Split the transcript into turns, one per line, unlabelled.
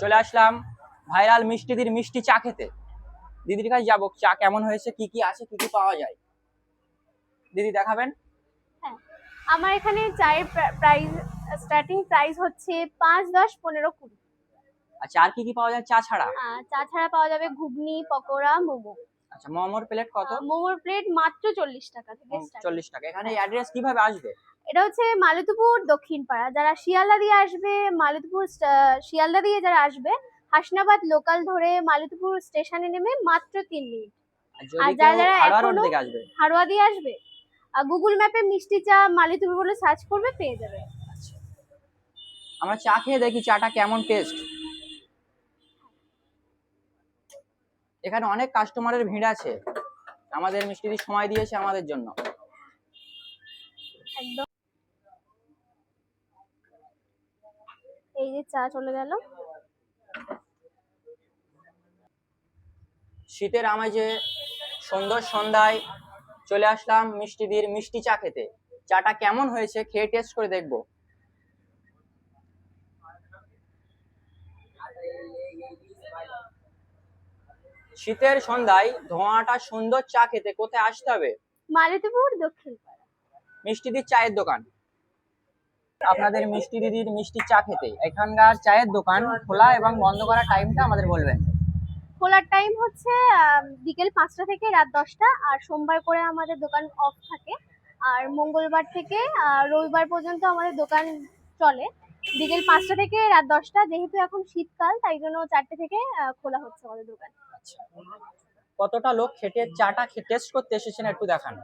চলে আসলাম ভাইরাল মিষ্টিদির মিষ্টি চা খেতে। দিদির কাছে যাব চা কেমন হয়েছে কি কি আছে কি কি পাওয়া যায়? দিদি দেখাবেন?
আমার এখানে চায়ের প্রাইস স্টার্টিং প্রাইস হচ্ছে পাঁচ দশ পনেরো কুড়ি।
আচ্ছা আর কি কি পাওয়া যায় চা ছাড়া?
চা ছাড়া পাওয়া যাবে ঘুগনি পকোড়া মোমো।
আচ্ছা মোমোর প্লেট কত?
মোমোর প্লেট মাত্র চল্লিশ টাকা থেকে।
চল্লিশ টাকা। এখানে অ্যাড্রেস কীভাবে আসবে?
এটা হচ্ছে মালতীপুর দক্ষিণ পাড়া যারা শিয়ালদা দিয়ে আসবে মালতীপুর শিয়ালদা দিয়ে যারা আসবে হাসনাবাদ লোকাল ধরে মালতীপুর স্টেশনে নেমে মাত্র তিন মিনিট।
আর
যারা যারা এখনো- হাড়োয়া দিয়ে আসবে গুগল ম্যাপে মিষ্টি চা মালতীপুর বলে সার্চ করবে পেয়ে যাবে।
আচ্ছা। আমরা চা খেয়ে দেখি চাটা কেমন টেস্ট এখানে অনেক কাস্টমারের ভিড় আছে। আমাদের মিষ্টি সময় দিয়েছে আমাদের জন্য।
এই যে চা চলে গেল।
শীতের আমেজে সুন্দর সন্ধ্যায় চলে আসলাম মিষ্টি মিষ্টিদির মিষ্টি চা খেতে। চাটা কেমন হয়েছে খেয়ে টেস্ট করে দেখব। শীতের সন্ধ্যায় ধোঁয়াটা সুন্দর চা খেতে কোথায় আসতে হবে?
মালতীপুর দক্ষিণ পাড়া
মিষ্টিদির চায়ের দোকান। আপনাদের মিষ্টি দিদির মিষ্টি চা খেতে। এখানকার চায়ের দোকান খোলা এবং বন্ধ করার টাইমটা আমাদের বলবেন।
খোলার টাইম হচ্ছে বিকেল পাঁচটা থেকে রাত দশটা আর সোমবার করে আমাদের দোকান অফ থাকে। আর মঙ্গলবার থেকে রবিবার পর্যন্ত আমাদের দোকান চলে। বিকেল পাঁচটা থেকে রাত দশটা যেহেতু এখন শীতকাল তাই জন্য চারটে থেকে খোলা হচ্ছে আমাদের দোকান।
আচ্ছা। কতটা লোক খেটে চাটা টেস্ট করতে এসেছেন একটু দেখান।